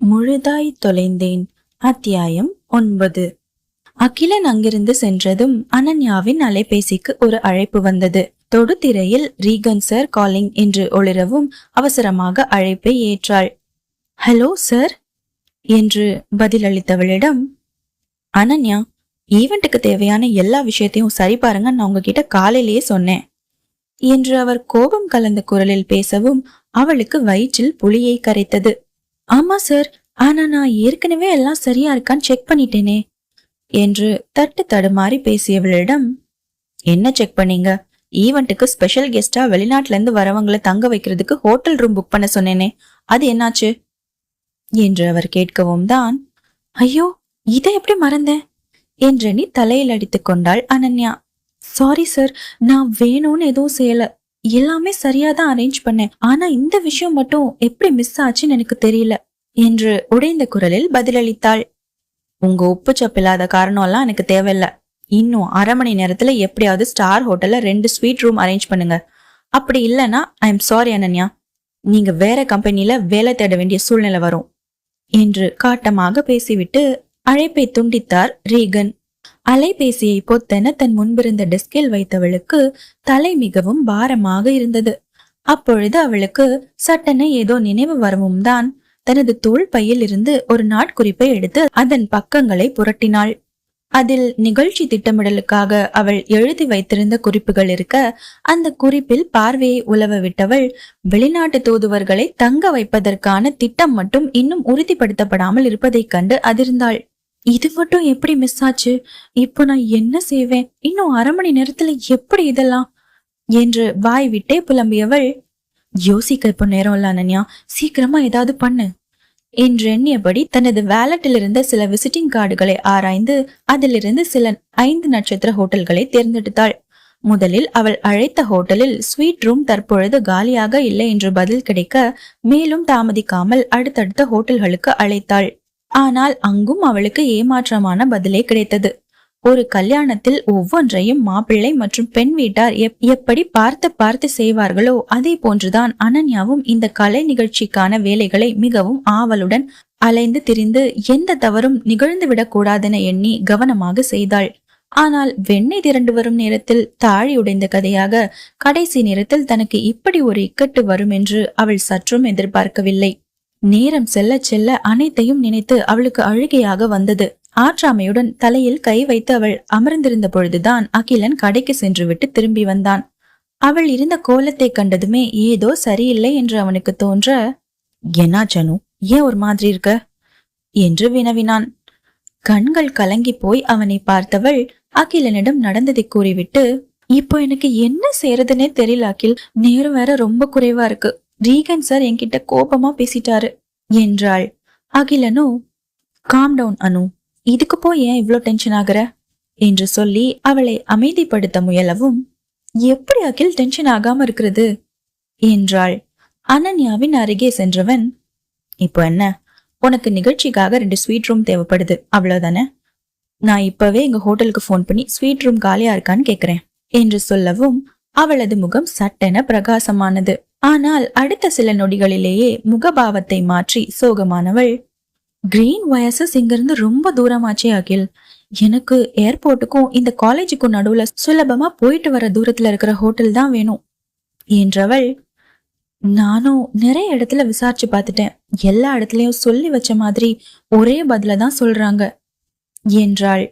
முழுதாய் தொலைந்தேன். அத்தியாயம் ஒன்பது. அகிலன் அங்கிருந்து சென்றதும் அனன்யாவின் அலைபேசிக்கு ஒரு அழைப்பு வந்தது. தொடுதிரையில் ரீகன் சார் காலிங் என்று ஒளிரவும் அவசரமாக அழைப்பை ஏற்றாள். Hello sir? என்று பதிலளித்தவளிடம் அனன்யா ஈவெண்ட்டுக்கு தேவையான எல்லா விஷயத்தையும் சரி பாருங்க நான் உங்ககிட்ட காலையிலேயே சொன்னேன். என்று அவர் கோபம் கலந்த குரலில் பேசவும் அவளுக்கு வயிற்றில் புளியை கரைத்தது. ஆமா சார் ஆனா நான் ஏற்கனவே எல்லாம் சரியா இருக்கான்னு செக் பண்ணிட்டேனே. என்று தட்டு தடுமாறி பேசியவளிடம் என்ன செக் பண்ணீங்க? ஈவெண்ட்டுக்கு ஸ்பெஷல் கெஸ்டா வெளிநாட்டுல இருந்து வரவங்களை தங்க வைக்கிறதுக்கு ஹோட்டல் ரூம் புக் பண்ண சொன்னேனே. அது என்னாச்சு? என்று அவர் கேட்கவும் தான் ஐயோ இதை எப்படி மறந்தேன்? என்றெண்ணி தலையில் அடித்துக் கொண்டாள் அனன்யா. சாரி சார் நான் வேணும்னு எதுவும் செய்யல. எல்லாமே சரியா தான் அரேஞ்ச் பண்ணேன். ஆனா இந்த விஷயம் மட்டும் எப்படி மிஸ் ஆச்சுன்னு எனக்கு தெரியல. என்று உடைந்த குரலில் பதிலளித்தாள். உங்க உப்பு சப்பில்லாத காரணம் எல்லாம் எனக்கு தேவையில்ல. இன்னும் அரை மணி நேரத்துல எப்படியாவது ஸ்டார் ஹோட்டல்ல ரெண்டு ஸ்வீட் ரூம் அரேஞ்ச் பண்ணுங்க. அப்படி இல்லைன்னா ஐ எம் சாரி அனன்யா. நீங்க வேற கம்பெனில வேலை தேட வேண்டிய சூழ்நிலை வரும். என்று காட்டமாக பேசிவிட்டு அழைப்பை துண்டித்தார் ரீகன். அலைபேசியை பொத்தென தன் முன்பிருந்த டெஸ்கில் வைத்தவளுக்கு தலை மிகவும் பாரமாக இருந்தது. அப்பொழுது அவளுக்கு சட்டென ஏதோ நினைவு வரவும் தான் தனது தோள் பையில் இருந்து ஒரு நாட்குறிப்பை எடுத்து அதன் பக்கங்களை புரட்டினாள். அதில் நிகழ்ச்சி திட்டமிடலுக்காக அவள் எழுதி வைத்திருந்த குறிப்புகள் இருக்க அந்த குறிப்பில் பார்வையை உலவ விட்டவள் வெளிநாட்டு தூதுவர்களை தங்க வைப்பதற்கான திட்டம் மட்டும் இன்னும் உறுதிப்படுத்தப்படாமல் இருப்பதைக் கண்டு அதிர்ந்தாள். இது மட்டும் எப்படி மிஸ் ஆச்சு? இப்போ நான் என்ன செய்வேன்? இன்னும் அரை மணி நேரத்துல எப்படி இதெல்லாம்? என்று வாய் விட்டே புலம்பியவள் யோசிக்க இப்போ நேரம் இல்ல அனன்யா சீக்கிரமா ஏதாவது பண்ணு என்று எண்ணியபடி தனது வேலட்டில் இருந்த சில விசிட்டிங் கார்டுகளை ஆராய்ந்து அதிலிருந்து சில ஐந்து நட்சத்திர ஹோட்டல்களை தேர்ந்தெடுத்தாள். முதலில் அவள் அழைத்த ஹோட்டலில் ஸ்வீட் ரூம் தற்பொழுது காலியாக இல்லை என்று பதில் கிடைக்க மேலும் தாமதிக்காமல் அடுத்தடுத்த ஹோட்டல்களுக்கு அழைத்தாள். ஆனால் அங்கும் அவளுக்கு ஏமாற்றமான பதிலே கிடைத்தது. ஒரு கல்யாணத்தில் ஒவ்வொன்றையும் மாப்பிள்ளை மற்றும் பெண் வீட்டார் எப்படி பார்த்து பார்த்து செய்வார்களோ அதே போன்றுதான் அனன்யாவும் இந்த கலை நிகழ்ச்சிக்கான வேலைகளை மிகவும் ஆவலுடன் அலைந்து திரிந்து எந்த தவறும் நிகழ்ந்து விடக்கூடாதென எண்ணி கவனமாக செய்தாள். ஆனால் வெண்ணெய் திரண்டு வரும் நேரத்தில் தாழி உடைந்த கதையாக கடைசி நேரத்தில் தனக்கு இப்படி ஒரு இக்கட்டு வரும் என்று அவள் சற்றும் எதிர்பார்க்கவில்லை. நேரம் செல்ல செல்ல அனைத்தையும் நினைத்து அவளுக்கு அழுகையாக வந்தது. ஆற்றாமையுடன் தலையில் கை வைத்து அவள் அமர்ந்திருந்த பொழுதுதான் அகிலன் கடைக்கு சென்று விட்டு திரும்பி வந்தான். அவள் இருந்த கோலத்தை கண்டதுமே ஏதோ சரியில்லை என்று அவனுக்கு தோன்ற என்ன ஜனு ஏன் ஒரு மாதிரி இருக்க? என்று வினவினான். கண்கள் கலங்கி போய் அவனை பார்த்தவள் அகிலனிடம் நடந்ததை கூறிவிட்டு இப்போ எனக்கு என்ன செய்யறதுன்னே தெரியல அகில். நேரம் வேற ரொம்ப குறைவா இருக்கு. ரீகன் சார் என்கிட்ட கோபமா பேசிட்டாரு என்றாள். அகிலனு காம் டவுன் அனு. இதுக்கு போய் ஏன் இவ்ளோ டென்ஷன் ஆகுற? என்று சொல்லி அவளை அமைதிப்படுத்த முயலவும் எப்படி அகில் டென்ஷன் ஆகாம இருக்கிறது? என்றாள். அனன்யாவின் அருகே சென்றவன் இப்போ என்ன? உனக்கு நிகழ்ச்சிக்காக ரெண்டு ஸ்வீட் ரூம் தேவைப்படுது. அவ்வளவுதானே? நான் இப்பவே எங்க ஹோட்டலுக்கு ஃபோன் பண்ணி ஸ்வீட் ரூம் காலியா இருக்கான்னு கேக்குறேன். என்று சொல்லவும் அவளது முகம் சட்டென பிரகாசமானது. ஆனால் அடுத்த சில நொடிகளிலேயே முகபாவத்தை மாற்றி சோகமானவள் கிரீன் வயசஸ் இங்கிருந்து ரொம்ப தூரமாச்சே அகில். எனக்கு ஏர்போர்ட்டுக்கும் இந்த காலேஜுக்கும் நடுவுல சுலபமா போயிட்டு வர தூரத்துல இருக்கிற ஹோட்டல் தான் வேணும் என்றவள் நானும் நிறைய இடத்துல விசாரிச்சு பார்த்துட்டேன். எல்லா இடத்துலயும் சொல்லி வச்ச மாதிரி ஒரே பதில தான் சொல்றாங்க என்றாள்.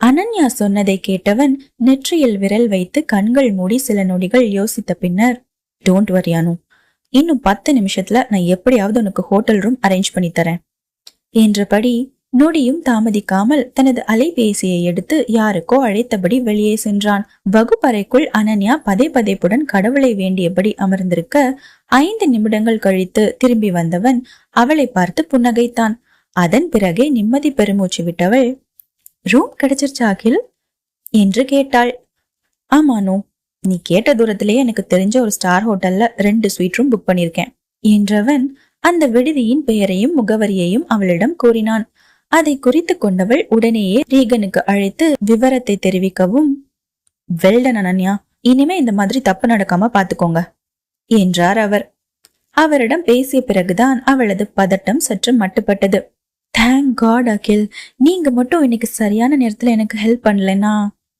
அனன்யா சொன்னதை கேட்டவன் நெற்றியில் விரல் வைத்து கண்கள் மூடி சில நொடிகள் யோசித்த பின்னர் டோன்ட் வரி அனு இன்னும் பத்து நிமிஷத்துல நான் எப்படியாவது உனக்கு ஹோட்டல் ரூம் அரேஞ்ச் பண்ணி தரேன். என்றபடி நொடியும் தாமதிக்காமல் தனது அலைபேசியை எடுத்து யாருக்கோ அழைத்தபடி வெளியே சென்றான். வகுப்பறைக்குள் அனன்யா பதே பதைப்புடன் கடவுளை வேண்டியபடி அமர்ந்திருக்க ஐந்து நிமிடங்கள் கழித்து திரும்பி வந்தவன் அவளை பார்த்து புன்னகைத்தான். அதன் பிறகே நிம்மதி பெருமூச்சு விட்டவள் ரூம் கிடைச்சிருச்சா அகில்? என்று கேட்டாள். ஆமானோ நீ கேட்ட தூரத்திலேயே எனக்கு தெரிஞ்ச ஒரு ஸ்டார் ஹோட்டல்ல ரெண்டு ஸ்வீட் ரூம் புக் பண்ணிருக்கேன் என்றவன் அந்த விடுதியின் பெயரையும் முகவரியையும் அவளிடம் கூறினான். அதை குறித்து கொண்டவள் உடனேயே ரீகனுக்கு அழைத்து விவரத்தை தெரிவிக்கவும் வெல்டன் அனன்யா இனிமே இந்த மாதிரி தப்பு நடக்காம பாத்துக்கோங்க என்றார் அவர். அவரிடம் பேசிய பிறகுதான் அவளது பதட்டம் சற்று மட்டுப்பட்டது. தேங்க் காட் அகில். நீங்க மட்டும் இன்னைக்கு சரியான நேரத்துல எனக்கு ஹெல்ப் பண்ணலனா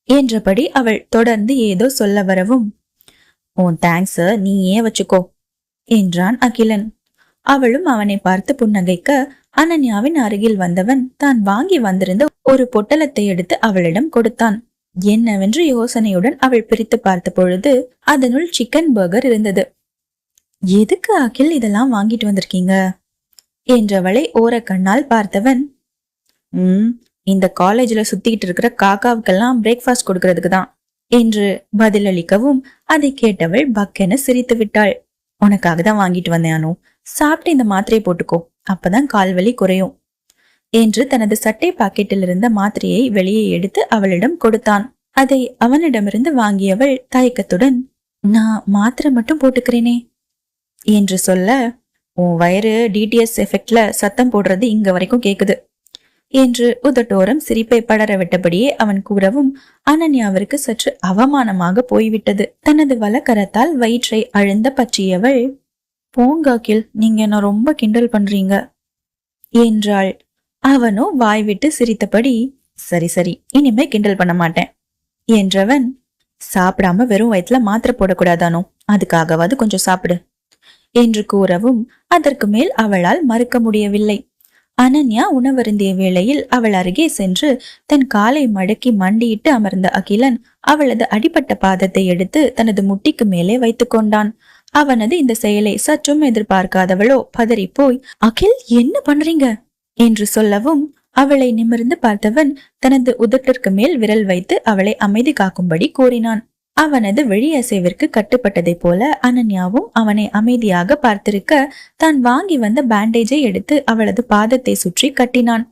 என்றபடி அவள் தொடர்ந்து ஏதோ சொல்ல வரவும் உன் தேங்க்ஸ் நீ ஏன் வச்சுக்கோ என்றான் அகிலன். அவளும் அவனை பார்த்து புன்னகைக்க அனன்யாவின் அருகில் வந்தவன் தான் வாங்கி வந்திருந்த ஒரு பொட்டலத்தை எடுத்து அவளிடம் கொடுத்தான். என்னவென்று யோசனையுடன் அவள் பிரித்து பார்த்த பொழுது அதனுள் சிக்கன் பர்கர் இருந்தது. எதுக்கு அகில் இதெல்லாம் வாங்கிட்டு வந்திருக்கீங்க? என்றவளை ஓரக்கண்ணால் பார்த்தவன் ம் இந்த காலேஜ்ல சுத்திக்கிட்டு இருக்கிற காக்காவுக்கெல்லாம் பிரேக்ஃபாஸ்ட் கொடுக்கறதுக்கு தான் என்று பதிலளிக்கவும் அதை கேட்டவள் பக்கென சிரித்து விட்டாள். உனக்காக தான் வாங்கிட்டு வந்தேன் அனு. சாப்பிட்டு இந்த மாத்திரையை போட்டுக்கோ. அப்பதான் கால்வலி குறையும். என்று தனது சட்டை பாக்கெட்டில் இருந்த மாத்திரையை வெளியே எடுத்து அவளிடம் கொடுத்தான். அதை அவனிடமிருந்து வாங்கியவள் தயக்கத்துடன் நான் மாத்திரை மட்டும் போட்டுக்கிறேனே. என்று சொல்ல உன் வயிறு டிடிஎஸ் எஃபெக்ட்ல சத்தம் போடுறது இங்க வரைக்கும் கேக்குது. என்று உதட்டோரம் சிரிப்பை படர விட்டபடியே அவன் கூறவும் அனன்யாவிற்கு சற்று அவமானமாக போய்விட்டது. தனது வலக்கரத்தால் வயிற்றை அழுந்த பற்றியவள் போங்காக்கில் நீங்க என்ன ரொம்ப கிண்டல் பண்றீங்க? என்றாள். அவனோ வாய்விட்டு சிரித்தபடி சரி சரி இனிமே கிண்டல் பண்ண மாட்டேன். என்றவன் சாப்பிடாம வெறும் வயிற்றுல மாத்திரை போடக்கூடாதானோ? அதுக்காகவாது கொஞ்சம் சாப்பிடு. என்று கூறவும் அதற்கு மேல் அவளால் மறுக்க முடியவில்லை. அனன்யா உணவருந்திய வேளையில் அவள் அருகே சென்று தன் காலை மடக்கி மண்டியிட்டு அமர்ந்த அகிலன் அவளது அடிப்பட்ட பாதத்தை எடுத்து தனது முட்டிக்கு மேலே வைத்துக் கொண்டான். அவனது இந்த செயலை சற்றும் எதிர்பார்க்காதவளோ பதறிப்போய் அகில் என்ன பண்றீங்க? என்று சொல்லவும் அவளை நிமிர்ந்து பார்த்தவன் தனது உதட்டிற்கு மேல் விரல் வைத்து அவளை அமைதி காக்கும்படி கூறினான். அவனது வெளியசைவிற்கு கட்டுப்பட்டதைப் போல அனன்யாவும் அவனை அமைதியாக பார்த்திருக்க தான் வாங்கி வந்த பேண்டேஜை எடுத்து அவளது பாதத்தை சுற்றி கட்டினான்.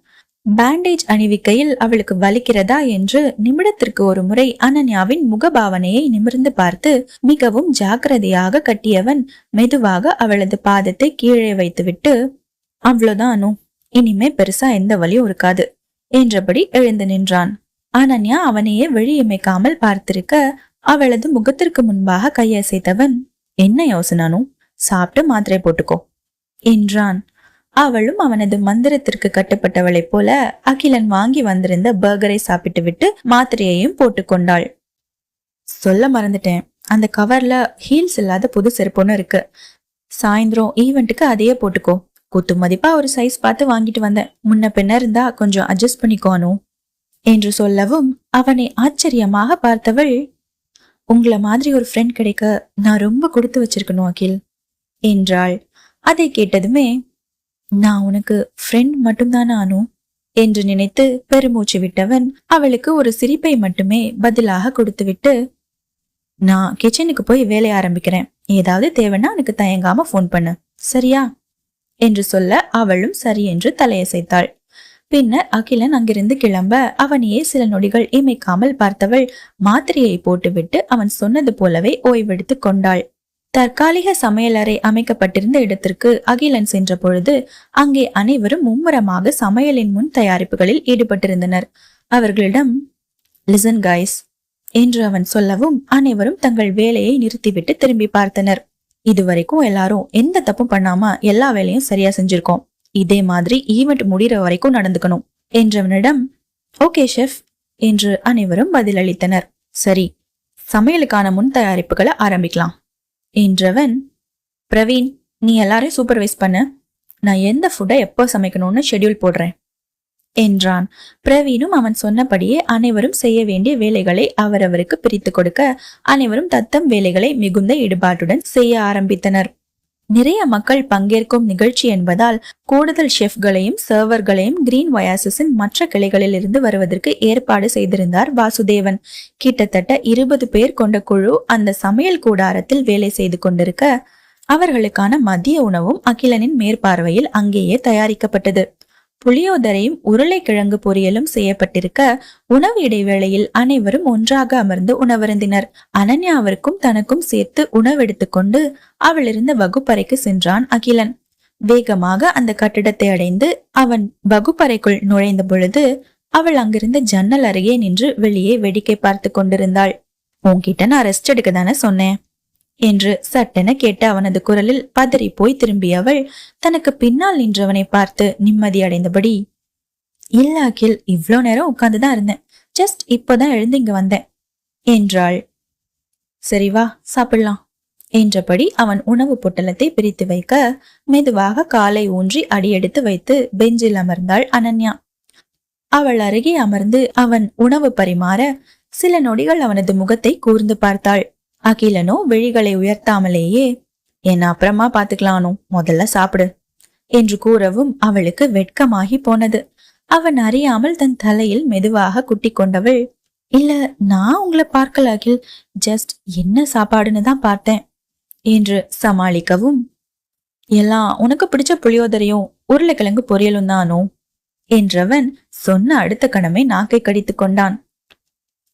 பேண்டேஜ் அணிவிக்கையில் அவளுக்கு வலிக்கிறதா என்று நிமிடத்திற்கு ஒரு முறை அனன்யாவின் முகபாவனையை நிமிர்ந்து பார்த்து மிகவும் ஜாக்கிரதையாக கட்டியவன் மெதுவாக அவளது பாதத்தை கீழே வைத்துவிட்டு அவ்வளவுதான் அனு இனிமே பெருசா எந்த வலியும் இருக்காது என்றபடி எழுந்து நின்றான். அனன்யா அவனையே வெளியமைக்காமல் பார்த்திருக்க அவளது முகத்திற்கு முன்பாக கையசைத்தவன் என்ன யோசனானோ? சாப்பிட்டு மாத்திரை போட்டுக்கோ என்றான். அவளும் அவனது மந்திரத்திற்கு கட்டுப்பட்டவளைப் போல அகிலன் வாங்கி வந்திருந்த பர்கரை சாப்பிட்டு விட்டு மாத்திரையையும் போட்டுக்கொண்டாள் சொல்ல மறந்துட்டேன். அந்த கவர்ல ஹீல்ஸ் இல்லாத புது செருப்பொன்னு இருக்கு. சாயந்தரம் ஈவெண்ட்டுக்கு அதையே போட்டுக்கோ. குத்து மதிப்பா ஒரு சைஸ் பார்த்து வாங்கிட்டு வந்தேன். முன்ன பின்ன இருந்தா கொஞ்சம் அட்ஜஸ்ட் பண்ணிக்கோனு என்று சொல்லவும் அவனை ஆச்சரியமாக பார்த்தவள் உங்களை மாதிரி ஒரு ஃப்ரெண்ட் கிடைக்க நான் ரொம்ப கொடுத்து வச்சிருக்கணும் அகில். என்றாள். அதை கேட்டதுமே நான் உனக்கு ஃப்ரெண்ட் மட்டும்தானே ஆனும் என்று நினைத்து பெருமூச்சு விட்டவன் அவளுக்கு ஒரு சிரிப்பை மட்டுமே பதிலாக கொடுத்துவிட்டு நான் கிச்சனுக்கு போய் வேலைய ஆரம்பிக்கிறேன். ஏதாவது தேவைன்னா எனக்கு தயங்காம ஃபோன் பண்ணு. சரியா? என்று சொல்ல அவளும் சரி என்று தலையசைத்தாள். பின்னர் அகிலன் அங்கிருந்து கிளம்ப அவனையே சில நொடிகள் இமைக்காமல் பார்த்தவள் மாத்திரையை போட்டுவிட்டு அவன் சொன்னது போலவே ஓய்வெடுத்து கொண்டாள். தற்காலிக சமையலறை அமைக்கப்பட்டிருந்த இடத்திற்கு அகிலன் சென்ற பொழுது அங்கே அனைவரும் மும்முரமாக சமையலின் முன் தயாரிப்புகளில் ஈடுபட்டிருந்தனர். அவர்களிடம் லிசன் கைஸ் என்று அவன் சொல்லவும் அனைவரும் தங்கள் வேலையை நிறுத்திவிட்டு திரும்பி பார்த்தனர். இதுவரைக்கும் எல்லாரும் எந்த தப்பும் பண்ணாம எல்லா வேலையும் சரியா செஞ்சிருக்கோம். இதே மாதிரி ஈவெண்ட் முடிகிற வரைக்கும் நடந்துக்கணும் என்றவனிடம் ஓகே ஷெஃப் என்று அனைவரும் பதிலளித்தனர். சரி சமையலுக்கான முன் தயாரிப்புகளை ஆரம்பிக்கலாம் என்றவன் பிரவீன் நீ எல்லாரையும் சூப்பர்வைஸ் பண்ண. நான் எந்த ஃபுட்டை எப்போ சமைக்கணும்னு ஷெட்யூல் போடுறேன் என்றான். பிரவீனும் அவன் சொன்னபடியே அனைவரும் செய்ய வேண்டிய வேலைகளை அவரவருக்கு பிரித்து கொடுக்க அனைவரும் தத்தம் வேலைகளை மிகுந்த ஈடுபாட்டுடன் செய்ய ஆரம்பித்தனர். நிறைய மக்கள் பங்கேற்கும் நிகழ்ச்சி என்பதால் கூடுதல் ஷெஃப்களையும் சர்வர்களையும் கிரீன் வயாசஸின் மற்ற கிளைகளில் இருந்து வருவதற்கு ஏற்பாடு செய்திருந்தார் வாசுதேவன். கிட்டத்தட்ட இருபது பேர் கொண்ட குழு அந்த சமையல் கூடாரத்தில் வேலை செய்து கொண்டிருக்க அவர்களுக்கான மதிய உணவும் அகிலனின் மேற்பார்வையில் அங்கேயே தயாரிக்கப்பட்டது. புளியோதரையும் உருளைக்கிழங்கு பொரியலும் செய்யப்பட்டிருக்க உணவு இடைவேளையில் அனைவரும் ஒன்றாக அமர்ந்து உணவருந்தினர். அனன்யாவிற்கும் தனக்கும் சேர்த்து உணவெடுத்துக்கொண்டு அவள் இருந்த வகுப்பறைக்கு சென்றான் அகிலன். வேகமாக அந்த கட்டிடத்தை அடைந்து அவன் வகுப்பறைக்குள் நுழைந்த பொழுது அவள் அங்கிருந்த ஜன்னல் அருகே நின்று வெளியே வேடிக்கை பார்த்து கொண்டிருந்தாள். உன்கிட்ட நான் ரெஸ்ட் எடுக்க தானே சொன்னேன். என்று சட்டென கேட்ட அவனது குரலில் பதறி போய் திரும்பியவள் தனக்கு பின்னால் நின்றவனை பார்த்து நிம்மதி அடைந்தபடி இல்ல அகில் இவ்வளோ நேரம் உட்கார்ந்துதான் இருந்தேன். ஜஸ்ட் இப்போதான் எழுந்து இங்க வந்தேன் என்றாள். சரி வா சாப்பிடலாம் என்றபடி அவன் உணவு பொட்டலத்தை பிரித்து வைக்க மெதுவாக காலை ஊன்றி அடியெடுத்து வைத்து பெஞ்சில் அமர்ந்தாள் அனன்யா. அவள் அருகே அமர்ந்து அவன் உணவு பரிமாற சில நொடிகள் அவனது முகத்தை கூர்ந்து பார்த்தாள். அகிலனோ விழிகளை உயர்த்தாமலேயே என்ன அப்புறமா பாத்துக்கலானோ முதல்ல சாப்பிடு என்று கூறவும் அவளுக்கு வெட்கமாகி போனது. அவன் அறியாமல் தன் தலையில் மெதுவாக குட்டி கொண்டவள் இல்ல நான் உங்களை பார்க்கல அகில். ஜஸ்ட் என்ன சாப்பாடுன்னு தான் பார்த்தேன் என்று சமாளிக்கவும் எல்லாம் உனக்கு பிடிச்ச புளியோதரையும் உருளைக்கிழங்கு பொரியலும் தானோ? என்றவன் சொன்ன அடுத்த கணமே நாக்கை கடித்துக் கொண்டான்.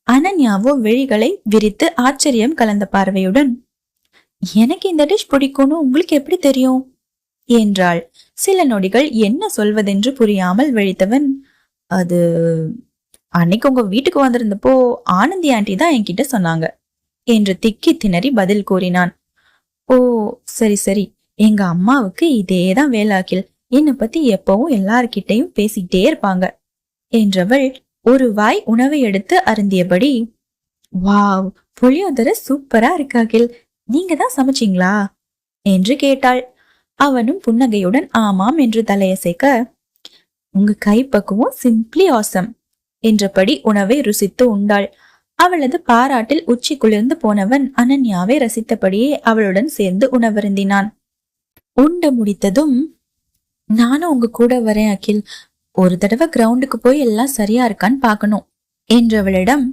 அனன்யாவோ விழிகளை விரித்து ஆச்சரியம் கலந்த பார்வையுடன் எனக்கு இந்த டிஷ் பிடிக்கும்னு உங்களுக்கு எப்படி தெரியும்? என்றாள். சில நொடிகள் என்ன சொல்வதென்று புரியாமல் விழித்தவன் அது அன்னைக்கு உங்க வீட்டுக்கு வந்திருந்தப்போ ஆனந்தி ஆண்டி தான் என்கிட்ட சொன்னாங்க என்று திக்கி திணறி பதில் கூறினான். ஓ சரி சரி. எங்க அம்மாவுக்கு இதேதான் வேலாக்கில். என்னை பத்தி எப்பவும் எல்லார்கிட்டையும் பேசிக்கிட்டே இருப்பாங்க என்றவள் ஒரு வாய் உணவை எடுத்து அருந்தியபடி வாவ் புளியோதரை சூப்பரா இருக்காகில் நீங்க தான் சமைச்சீங்களா? என்று கேட்டாள். அவனும் புன்னகையுடன் ஆமாம் என்று தலையசைக்க உங்க கைப்பக்குவம் சிம்பிளி ஆசம் என்றபடி உணவை ருசித்து உண்டாள். அவளது பாராட்டில் உச்சி குளிர்ந்து போனவன் அனன்யாவை ரசித்தபடியே அவளுடன் சேர்ந்து உணவருந்தினான். உண்ட முடித்ததும் நானும் உங்க கூட வரேன் அகில். ஒரு தடவை கிரவுண்டுக்கு போய் எல்லாம் சரியா இருக்கான்னு பார்க்கணும். என்றவளிடம்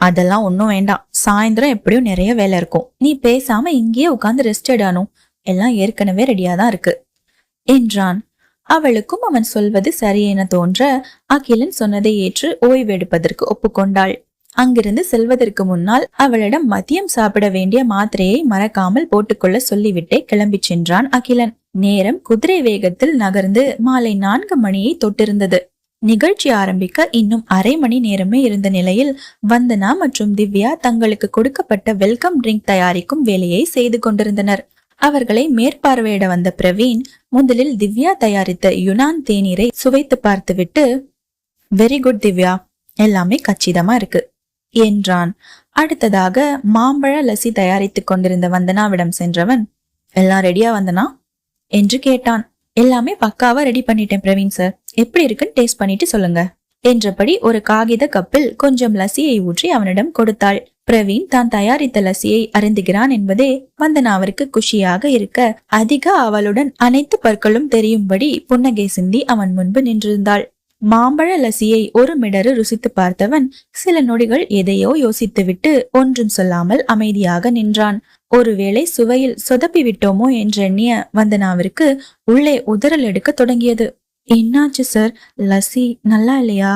அதெல்லாம் ஒன்றும் வேண்டாம். சாயந்தரம் எப்படியும் நிறைய வேலை இருக்கும். நீ பேசாம இங்கேயே உட்காந்து ரெஸ்ட் எடானும் எல்லாம் ஏற்கனவே ரெடியா தான் இருக்கு. என்றான். அவளுக்கும் அவன் சொல்வது சரி என தோன்ற அகிலன் சொன்னதை ஏற்று ஓய்வெடுப்பதற்கு ஒப்புக்கொண்டாள். அங்கிருந்து செல்வதற்கு முன்னால் அவளிடம் மதியம் சாப்பிட வேண்டிய மாத்திரையை மறக்காமல் போட்டுக்கொள்ள சொல்லிவிட்டே கிளம்பிச் சென்றான் அகிலன். நேரம் குதிரை வேகத்தில் நகர்ந்து மாலை நான்கு மணியை தொட்டிருந்தது. நிகழ்ச்சி ஆரம்பிக்க இன்னும் அரை மணி நேரமே இருந்த நிலையில் வந்தனா மற்றும் திவ்யா தங்களுக்கு கொடுக்கப்பட்ட வெல்கம் ட்ரிங்க் தயாரிக்கும் வேலையை செய்து கொண்டிருந்தனர். அவர்களை மேற்பார்வையிட வந்த பிரவீன் முதலில் திவ்யா தயாரித்த யுனான் தேநீரை சுவைத்து பார்த்துவிட்டு வெரி குட் திவ்யா. எல்லாமே கச்சிதமா இருக்கு என்றான். அடுத்ததாக மாம்பழ லசி தயாரித்துக் கொண்டிருந்த வந்தனாவிடம் சென்றவன் எல்லாம் ரெடியா வந்தனா? என்று கேட்டான். எல்லாமே பக்காவா ரெடி பண்ணிட்டேன் பிரவீன் சார் எப்படி இருக்குன்னு டேஸ்ட் பண்ணிட்டு சொல்லுங்க. என்றபடி ஒரு காகித கப்பில் கொஞ்சம் லசியை ஊற்றி அவனிடம் கொடுத்தாள். பிரவீன் தான் தயாரித்த லசியை அருந்துகிறான் என்பதே வந்தனாவிற்கு குஷியாக இருக்க அதிக அவளுடன் அனைத்து பற்களும் தெரியும்படி புன்னகை சிந்தி அவன் முன்பு நின்றிருந்தாள். மாம்பழ லசியை ஒரு மிடரு ருசித்து பார்த்தவன் சில நொடிகள் எதையோ யோசித்துவிட்டு ஒன்றும் சொல்லாமல் அமைதியாக நின்றான். ஒருவேளை சுவையில் சொதப்பி விட்டோமோ என்றெண்ணிய வந்தனாவிற்கு உள்ளே உதறல் எடுக்க தொடங்கியது. என்னாச்சு சார்? லசி நல்லா இல்லையா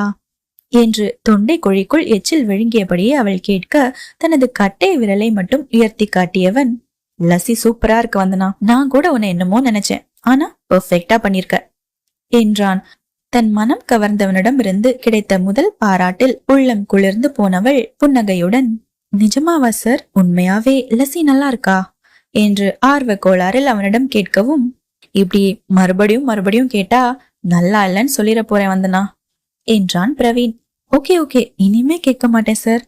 என்று தொண்டை குழிக்குள் எச்சில் விழுங்கியபடியே அவள் கேட்க தனது கட்டை விரலை மட்டும் உயர்த்தி காட்டியவன் லசி சூப்பரா இருக்கு வந்தனா. நான் கூட உன்னை என்னமோ நினைச்சேன். ஆனா பெர்ஃபெக்டா பண்ணிருக்க என்றான். தன் மனம் கவர்ந்தவனிடம் இருந்து கிடைத்த முதல் பாராட்டில் உள்ளம் குளிர்ந்து போனவள் புன்னகையுடன் நிஜமாவா சார்? உண்மையாவே லசி நல்லா இருக்கா என்று ஆர்வ கோளாறில் அவனிடம் கேட்கவும் இப்படி மறுபடியும் மறுபடியும் கேட்டா நல்லா இல்லைன்னு சொல்லிட போறேன் வந்தனா என்றான் பிரவீன். ஓகே ஓகே இனிமே கேட்க மாட்டேன் சார்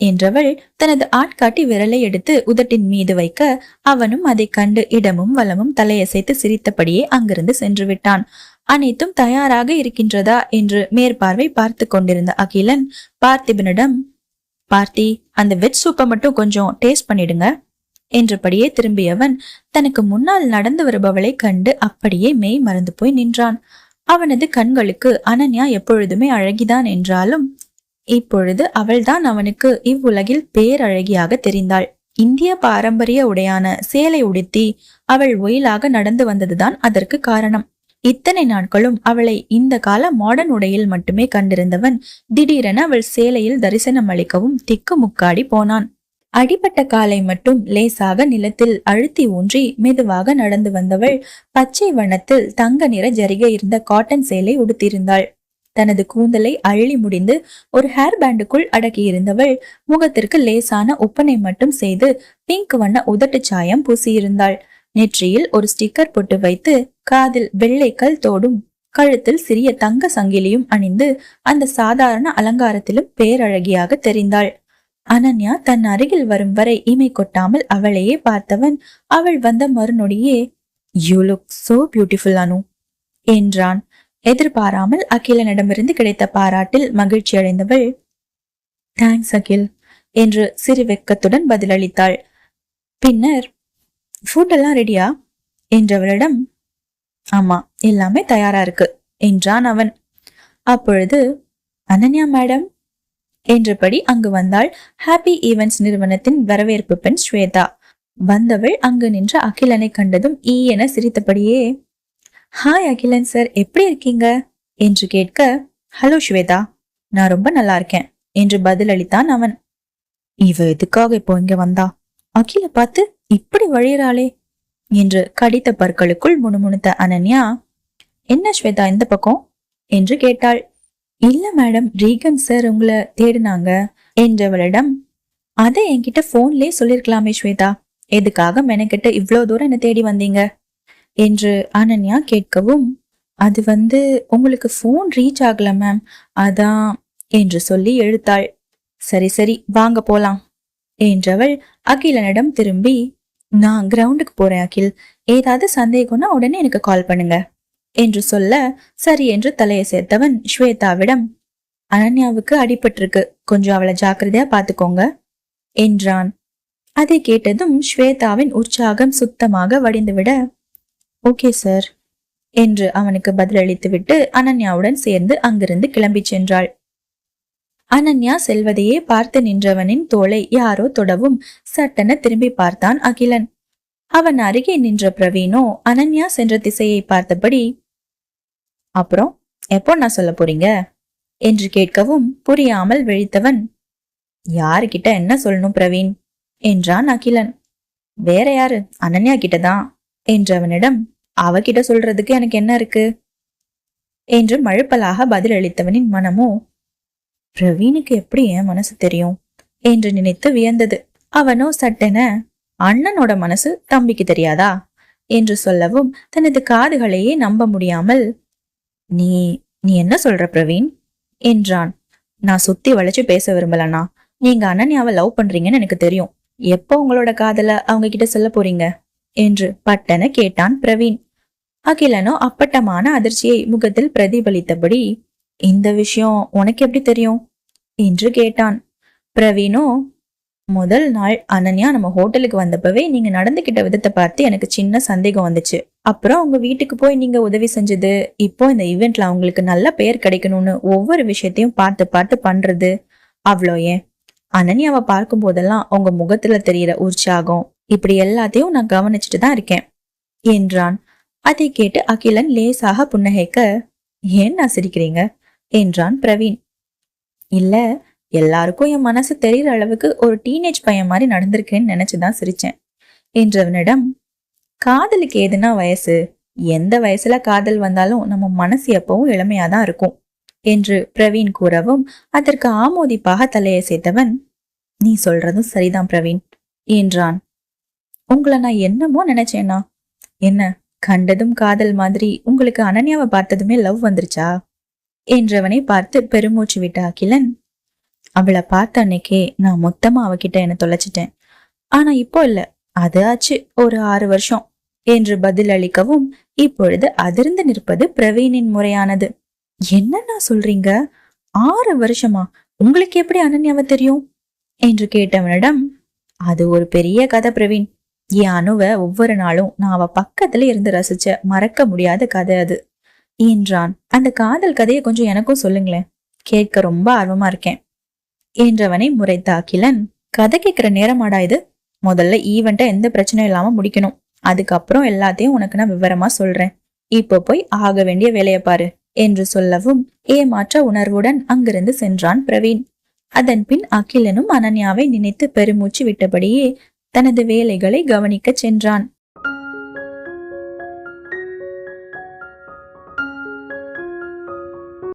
என்றவள் தனது ஆட்காட்டி விரலை எடுத்து உதட்டின் மீது வைக்க அவனும் அதை கண்டு இடமும் வலமும் தலையசைத்து சிரித்தபடியே அங்கிருந்து சென்று விட்டான். அனைத்தும் தயாராக இருக்கின்றதா என்று மேற்பார்வை பார்த்து கொண்டிருந்த அகிலன் பார்த்திபனிடம் பார்த்தி அந்த வெஜ் சூப்பை மட்டும் கொஞ்சம் டேஸ்ட் பண்ணிடுங்க என்றபடியே திரும்பியவன் தனக்கு முன்னால் நடந்து வருபவளை கண்டு அப்படியே மெய் மறந்து போய் நின்றான். அவனது கண்களுக்கு அனன்யா எப்பொழுதுமே அழகிதான் என்றாலும் இப்பொழுது அவள்தான் அவனுக்கு இவ்வுலகில் பேரழகியாக தெரிந்தாள். இந்திய பாரம்பரிய உடையான சேலை உடுத்தி அவள் ஒயிலாக நடந்து வந்ததுதான் அதற்கு காரணம். இத்தனை நாட்களும் அவளை இந்த கால மாடர்ன் உடையில் மட்டுமே கண்டிருந்தவன். திடீரென அவள் சேலையில் தரிசனம் அளிக்கவும் திக்கு முக்காடி போனான். அடிபட்ட காலை மட்டும் லேசாக நிலத்தில் அழுத்தி ஊன்றி மெதுவாக நடந்து வந்தவள் பச்சை வண்ணத்தில் தங்க நிற ஜரிகை இருந்த காட்டன் சேலை உடுத்தியிருந்தாள். தனது கூந்தலை அள்ளி முடிந்து ஒரு ஹேர் பேண்டுக்குள் அடக்கியிருந்தவள் முகத்திற்கு லேசான ஒப்பனை மட்டும் செய்து பிங்க் வண்ண உதட்டு சாயம் பூசியிருந்தாள். நெற்றியில் ஒரு ஸ்டிக்கர் போட்டு வைத்து காதில் வெள்ளை கல் தோடும். கழுத்தில் சிறிய தங்க சங்கிலியும் அணிந்து அந்த சாதாரண அலங்காரத்திலும் பேரழகியாக தெரிந்தாள். அனன்யா தன் அருகில் வரும் வரை இமை கொட்டாமல் அவளையே பார்த்தவன் அவள் வந்த மறுநொடியே you look so beautiful Anu என்றான். எதிர்பாராமல் அகிலனிடமிருந்து கிடைத்த பாராட்டில் மகிழ்ச்சி அடைந்தவள் தேங்க்ஸ் அகில் என்று சிறு வெக்கத்துடன் பதிலளித்தாள். பின்னர் ஃபுட் எல்லாம் ரெடியா என்றவளிடம் ஆமா எல்லாமே தயாரா இருக்கு என்றான் அவன். அப்பொழுது அனன்யா மேடம் என்றபடி அங்கு வந்தாள் ஹாப்பி ஈவெண்ட்ஸ் நிறுவனத்தின் வரவேற்பு பெண் ஸ்வேதா. வந்தவள் அங்கு நின்ற அகிலனை கண்டதும் ஈ என சிரித்தபடியே ஹாய் அகிலன் சார் எப்படி இருக்கீங்க? என்று கேட்க ஹலோ ஸ்வேதா நான் ரொம்ப நல்லா இருக்கேன் என்று பதிலளித்தான் அவன். இவ எதுக்காக இப்போ இங்க வந்தா? அகில பார்த்து இப்படி வழியறாளே? என்று கடித்த பற்களுக்குள் முணுமுணுத்த அனன்யா என்ன ஸ்வேதா இந்த பக்கம்? என்று கேட்டாள். இல்ல மேடம் ரீகன் சார் உங்களை தேடினாங்க என்றவளிடம் அதை என்கிட்ட போன்லயே சொல்லிருக்கலாமே ஸ்வேதா. எதுக்காக மெனக்கிட்ட இவ்வளவு தூரம் என்ன தேடி வந்தீங்க? என்று அனன்யா கேட்கவும் அது வந்து உங்களுக்கு ஃபோன் ரீச் ஆகல மேம். அதான் என்று சொல்லி எழுத்தாள். சரி சரி வாங்க போலாம் என்றவள் அகிலனிடம் திரும்பி நான் கிரவுண்டுக்கு போறேன் அகில். ஏதாவது சந்தேகம்னா உடனே எனக்கு கால் பண்ணுங்க. என்று சொல்ல சரி என்று தலையை சேர்த்தவன் ஸ்வேதாவிடம் அனன்யாவுக்கு அடிபட்டிருக்கு. கொஞ்சம் அவளை ஜாக்கிரதையா பாத்துக்கோங்க என்றான். அதை கேட்டதும் ஸ்வேதாவின் உற்சாகம் சுத்தமாக வடிந்துவிட ஓகே சார் என்று அவனுக்கு பதிலளித்துவிட்டு அனன்யாவுடன் சேர்ந்து அங்கிருந்து கிளம்பிச் சென்றாள். அனன்யா செல்வதையே பார்த்து நின்றவனின் தோலை யாரோ தொடவும் சட்டென திரும்பி பார்த்தான் அகிலன். அவன் அருகே நின்ற பிரவீனோ அனன்யா சென்ற திசையை பார்த்தபடி அப்புறம் எப்போ நான் சொல்ல போறீங்க? என்று கேட்கவும் புரியாமல் விழித்தவன் யாருக்கிட்ட என்ன சொல்லணும் பிரவீன்? என்றான் அகிலன். வேற யாரு? அனன்யா கிட்டதான். என்றவனிடம் அவகிட்ட சொல்றதுக்கு எனக்கு என்ன இருக்கு? என்று மழுப்பலாக பதிலளித்தவனின் மனமோ பிரவீனுக்கு எப்படி என் மனசு தெரியும்? என்று நினைத்து வியந்தது. அவனோ சட்டென அண்ணனோட மனசு தம்பிக்கு தெரியாதா? என்று சொல்லவும் தனது காதுகளையே நம்ப முடியாமல் நீ நீ என்ன சொல்ற பிரவீன்? என்றான். நான் சுத்தி வளைச்சு பேச விரும்பலண்ணா. நீங்க அனன்யாவை லவ் பண்றீங்கன்னு எனக்கு தெரியும். எப்போ உங்களோட காதல அவங்க கிட்ட சொல்ல போறீங்க? என்று பட்டன கேட்டான் பிரவீன். அகிலனோ அப்பட்டமான அதிர்ச்சியை முகத்தில் பிரதிபலித்தபடி இந்த விஷயம் உனக்கு எப்படி தெரியும்? என்று கேட்டான். பிரவீனோ முதல் நாள் அனன்யா நம்ம ஹோட்டலுக்கு வந்தப்பவே நீங்க நடந்துகிட்ட விதத்தை பார்த்து எனக்கு சின்ன சந்தேகம் வந்துச்சு. அப்புறம் உங்க வீட்டுக்கு போய் நீங்க உதவி செஞ்சது இப்போ இந்த ஈவெண்ட்ல அவங்களுக்கு நல்ல பெயர் கிடைக்கணும்னு ஒவ்வொரு விஷயத்தையும் பார்த்து பார்த்து பண்றது அவ்வளோ ஏன்? அனன்யாவை பார்க்கும் போதெல்லாம் உங்க முகத்துல தெரியற உற்சாகம் இப்படி எல்லாத்தையும் நான் கவனிச்சுட்டு தான் இருக்கேன் என்றான். அதை கேட்டு அகிலன் லேசாக புன்னகைக்க ஏன் நான் சிரிக்கிறீங்க என்றான் பிரவீன். இல்ல எல்லாருக்கும் என் மனசு தெரியற அளவுக்கு ஒரு டீனேஜ் பையன் மாதிரி நடந்திருக்கேன்னு நினைச்சுதான் சிரிச்சேன் என்றவனிடம் காதலுக்கு எதுனா வயசு எந்த வயசுல காதல் வந்தாலும் நம்ம மனசு எப்பவும் இளமையாதான் இருக்கும் என்று பிரவீன் கூறவும் அதற்கு ஆமோதிப்பாக தலையை சேர்த்தவன் நீ சொல்றதும் சரிதான் பிரவீன் என்றான். உங்களை நான் என்னமோ நினைச்சேனா? என்ன கண்டதும் காதல் மாதிரி உங்களுக்கு அனன்யாவை பார்த்ததுமே லவ் வந்துருச்சா? என்றவனை பார்த்து பெருமூச்சு விட்ட அகிலன் அவளை பார்த்த அன்னைக்கே நான் மொத்தமா அவகிட்ட என்ன தொலைச்சிட்டேன். ஆனா இப்போ இல்ல அது ஆச்சு ஒரு ஆறு வருஷம் என்று பதில் அளிக்கவும் இப்பொழுது அதிர்ந்து நிற்பது பிரவீனின் முறையானது. என்னன்னா சொல்றீங்க? ஆறு வருஷமா? உங்களுக்கு எப்படி அனன்யாவை தெரியும்? என்று கேட்டவனிடம் அது ஒரு பெரிய கதை பிரவீன். என் அணுவை ஒவ்வொரு நாளும் நான் அவ பக்கத்துல இருந்து ரசிச்ச மறக்க முடியாத கதை அது. என்றான். அந்த காதல் கதையை கொஞ்சம் எனக்கும் சொல்லுங்களேன். கேட்க ரொம்ப ஆர்வமா இருக்கேன். என்றவனை முறைத்த அகிலன் கதை கேட்கிற நேரமாடா இது? முதல்ல ஈவெண்ட்டை எந்த பிரச்சனையும் இல்லாம முடிக்கணும். அதுக்கப்புறம் எல்லாத்தையும் உனக்கு நான் விவரமா சொல்றேன். இப்போ போய் ஆக வேண்டிய வேலையை பாரு என்று சொல்லவும் ஏமாற்ற உணர்வுடன் அங்கிருந்து சென்றான் பிரவீன். அதன் பின் அகிலனும் அனன்யாவை நினைத்து பெருமூச்சு விட்டபடியே தனது வேலைகளை கவனிக்கச் சென்றான்.